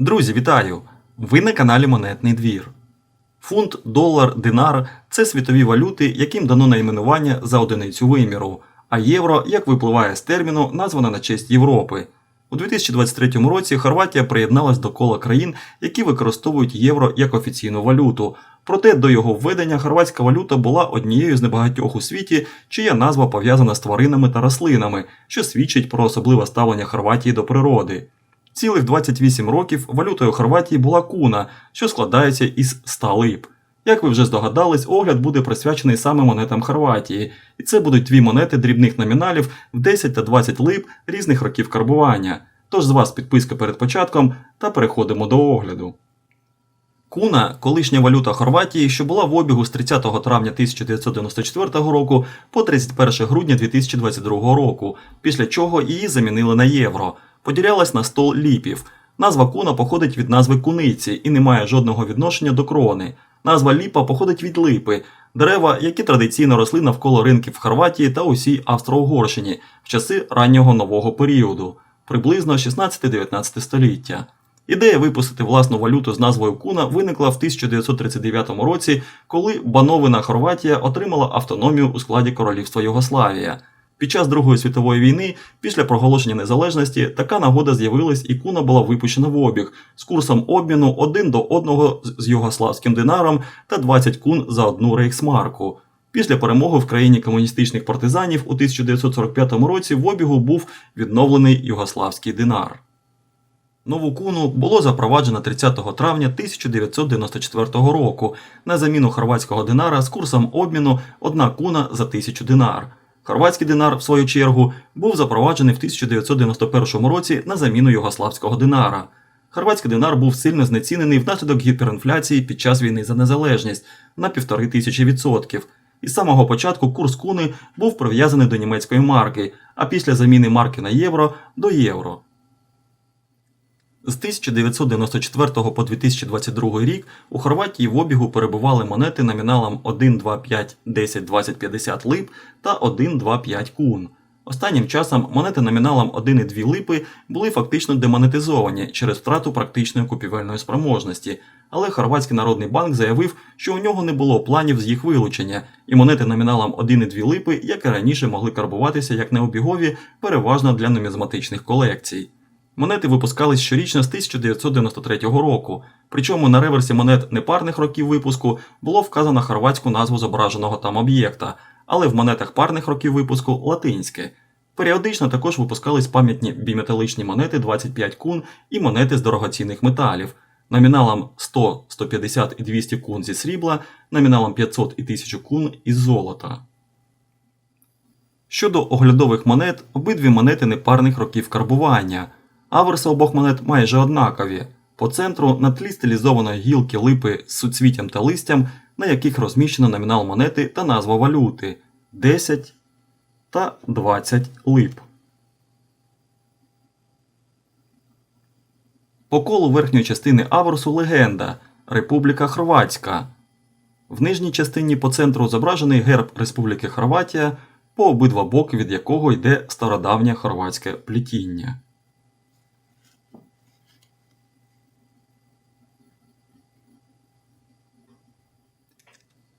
Друзі, вітаю! Ви на каналі Монетний двір. Фунт, долар, динар це світові валюти, яким дано найменування за одиницю виміру, а євро, як випливає з терміну, названа на честь Європи. У 2023 році Хорватія приєдналась до кола країн, які використовують євро як офіційну валюту. Проте до його введення хорватська валюта була однією з небагатьох у світі, чия назва пов'язана з тваринами та рослинами, що свідчить про особливе ставлення Хорватії до природи. Цілих 28 років валютою Хорватії була куна, що складається із 100 лип. Як ви вже здогадались, огляд буде присвячений саме монетам Хорватії, і це будуть дві монети дрібних номіналів в 10 та 20 лип різних років карбування. Тож з вас підписка перед початком та переходимо до огляду. Куна колишня валюта Хорватії, що була в обігу з 30 травня 1994 року по 31 грудня 2022 року, після чого її замінили на євро. Поділялась на 100 ліпів. Назва куна походить від назви куниці і не має жодного відношення до крони. Назва ліпа походить від липи, дерева, які традиційно росли навколо ринків в Хорватії та усій Австро-Угорщині в часи раннього нового періоду, приблизно 16-19 століття. Ідея випустити власну валюту з назвою Куна виникла в 1939 році, коли бановина Хорватія отримала автономію у складі Королівства Югославія. Під час Другої світової війни, після проголошення незалежності, така нагода з'явилась і куна була випущена в обіг з курсом обміну 1 до 1 з югославським динаром та 20 кун за одну рейхсмарку. Після перемоги в країні комуністичних партизанів у 1945 році в обігу був відновлений югославський динар. Нову куну було запроваджено 30 травня 1994 року на заміну хорватського динара з курсом обміну 1 куна за 1000 динар. Хорватський динар, в свою чергу, був запроваджений в 1991 році на заміну югославського динара. Хорватський динар був сильно знецінений внаслідок гіперінфляції під час війни за незалежність на півтори тисячі відсотків. І з самого початку курс куни був прив'язаний до німецької марки, а після заміни марки на євро до євро. З 1994 по 2022 рік у Хорватії в обігу перебували монети номіналом 1, 2, 5, 10, 20, 50 лип та 1, 2, 5 кун. Останнім часом монети номіналом 1 і 2 липи були фактично демонетизовані через втрату практичної купівельної спроможності, але Хорватський народний банк заявив, що у нього не було планів з їх вилучення, і монети номіналом 1 і 2 липи, як і раніше, могли карбуватися як необігові, переважно для нумізматичних колекцій. Монети випускались щорічно з 1993 року, причому на реверсі монет непарних років випуску було вказано хорватську назву зображеного там об'єкта, але в монетах парних років випуску латинське. Періодично також випускались пам'ятні біметаличні монети 25 кун і монети з дорогоцінних металів, номіналом 100, 150 і 200 кун зі срібла, номіналом 500 і 1000 кун із золота. Щодо оглядових монет, обидві монети непарних років карбування. Аверси обох монет майже однакові. По центру на тлі стилізованої гілки липи з суцвіттям та листям, на яких розміщено номінал монети та назва валюти 10 та 20 лип. По колу верхньої частини аверсу легенда Републіка Хорватська. В нижній частині по центру зображений герб Республіки Хорватія, по обидва боки від якого йде стародавнє хорватське плетіння.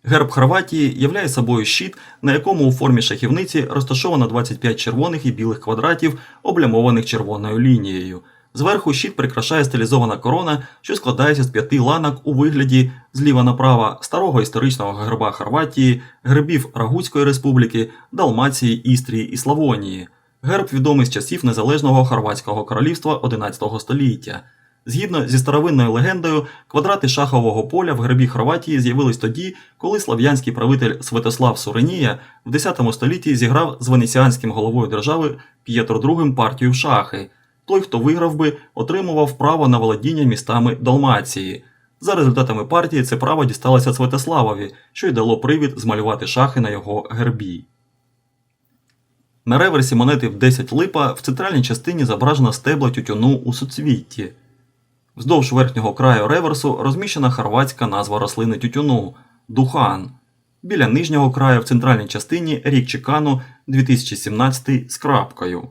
Герб Хорватії являє собою щит, на якому у формі шахівниці розташовано 25 червоних і білих квадратів, облямованих червоною лінією. Зверху щит прикрашає стилізована корона, що складається з п'яти ланок у вигляді зліва направо старого історичного герба Хорватії, гербів Рагутської республіки, Далмації, Істрії і Славонії. Герб відомий з часів незалежного Хорватського королівства 11 століття. Згідно зі старовинною легендою, квадрати шахового поля в гербі Хорватії з'явились тоді, коли слав'янський правитель Святослав Суренія в 10 столітті зіграв з венеціанським головою держави П'єтро II партію шахи. Той, хто виграв би, отримував право на володіння містами Далмації. За результатами партії це право дісталося Святославові, що й дало привід змалювати шахи на його гербі. На реверсі монети в 10 липа в центральній частині зображено стебла тютюну у суцвітті. Вздовж верхнього краю реверсу розміщена хорватська назва рослини тютюну духан. Біля нижнього краю в центральній частині рік чекану 2017 з крапкою.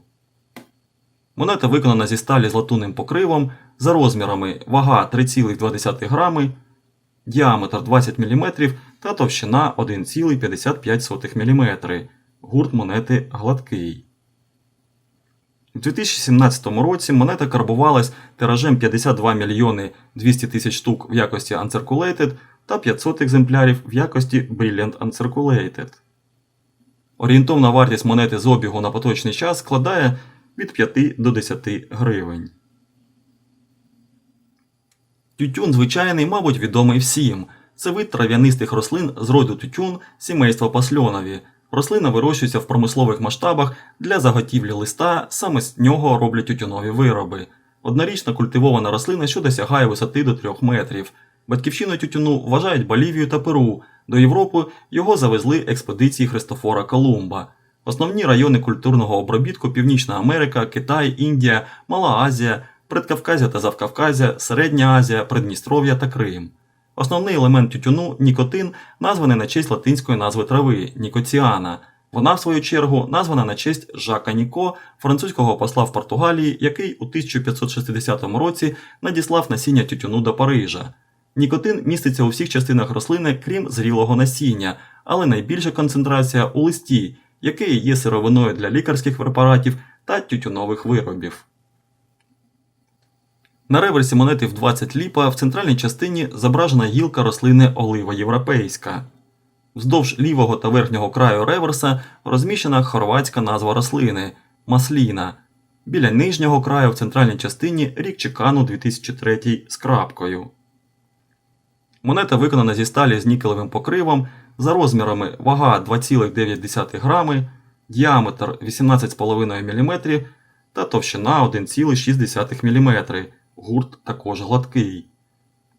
Монета виконана зі сталі з латунним покривом, за розмірами вага 3,2 грами, діаметр 20 мм та товщина 1,55 мм. Гурт монети гладкий. У 2017 році монета карбувалась тиражем 52 мільйони 200 тисяч штук в якості Uncirculated та 500 екземплярів в якості Brilliant Uncirculated. Орієнтовна вартість монети з обігу на поточний час складає від 5 до 10 гривень. Тютюн звичайний, мабуть, відомий всім. Це вид трав'янистих рослин з роду тютюн сімейства пасльонові. Рослина вирощується в промислових масштабах для заготівлі листа, саме з нього роблять тютюнові вироби. Однорічна культивована рослина, що досягає висоти до 3 метрів. Батьківщиною тютюну вважають Болівію та Перу. До Європи його завезли експедиції Христофора Колумба. Основні райони культурного обробітку Північна Америка, Китай, Індія, Мала Азія, Предкавказя та Завкавказя, Середня Азія, Придністров'я та Крим. Основний елемент тютюну нікотин названий на честь латинської назви трави нікоціана. Вона, в свою чергу, названа на честь Жака Ніко, французького посла в Португалії, який у 1560 році надіслав насіння тютюну до Парижа. Нікотин міститься у всіх частинах рослини, крім зрілого насіння, але найбільша концентрація у листі, який є сировиною для лікарських препаратів та тютюнових виробів. На реверсі монети в 20 ліпа в центральній частині зображена гілка рослини олива європейська. Вздовж лівого та верхнього краю реверса розміщена хорватська назва рослини масліна. Біля нижнього краю в центральній частині рік чекану 2003 з крапкою. Монета виконана зі сталі з нікелевим покривом, за розмірами вага 2,9 грами, діаметр 18,5 мм та товщина 1,6 мм. Гурт також гладкий.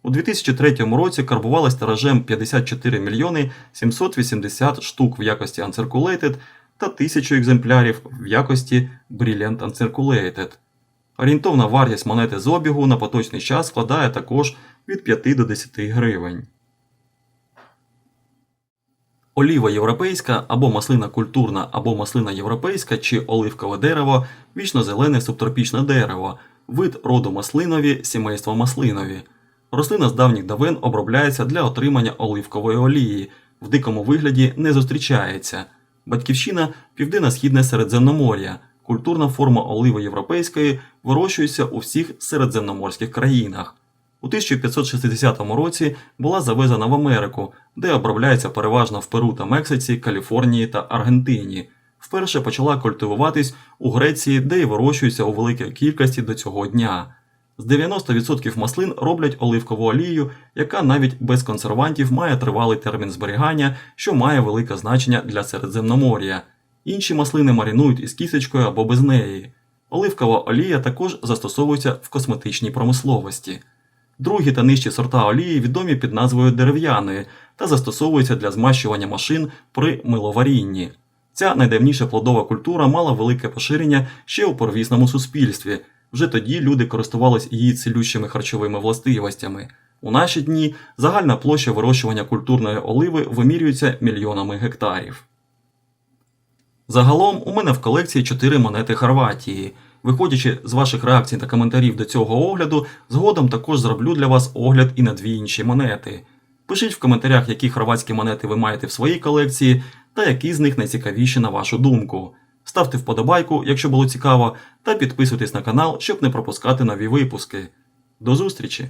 У 2003 році карбувалась тиражем 54 мільйони 780 штук в якості Uncirculated та 1000 екземплярів в якості Brilliant Uncirculated. Орієнтовна вартість монети з обігу на поточний час складає також від 5 до 10 гривень. Оліва європейська або маслина культурна, або маслина європейська чи оливкове дерево вічно-зелене субтропічне дерево, вид роду маслинові, сімейство маслинові. Рослина з давніх давен обробляється для отримання оливкової олії, в дикому вигляді не зустрічається. Батьківщина південно-східне Середземномор'я. Культурна форма оливи європейської вирощується у всіх середземноморських країнах. У 1560 році була завезена в Америку, де обробляється переважно в Перу та Мексиці, Каліфорнії та Аргентині. Вперше почала культивуватись у Греції, де й вирощується у великій кількості до цього дня. З 90% маслин роблять оливкову олію, яка навіть без консервантів має тривалий термін зберігання, що має велике значення для Середземномор'я. Інші маслини маринують із кісточкою або без неї. Оливкова олія також застосовується в косметичній промисловості. Другі та нижчі сорта олії відомі під назвою дерев'яної та застосовуються для змащування машин при миловарінні. Ця найдавніша плодова культура мала велике поширення ще у первісному суспільстві. Вже тоді люди користувались її цілющими харчовими властивостями. У наші дні загальна площа вирощування культурної оливи вимірюється мільйонами гектарів. Загалом у мене в колекції 4 монети Хорватії. Виходячи з ваших реакцій та коментарів до цього огляду, згодом також зроблю для вас огляд і на дві інші монети. Пишіть в коментарях, які хорватські монети ви маєте в своїй колекції та які з них найцікавіші на вашу думку. Ставте вподобайку, якщо було цікаво, та підписуйтесь на канал, щоб не пропускати нові випуски. До зустрічі!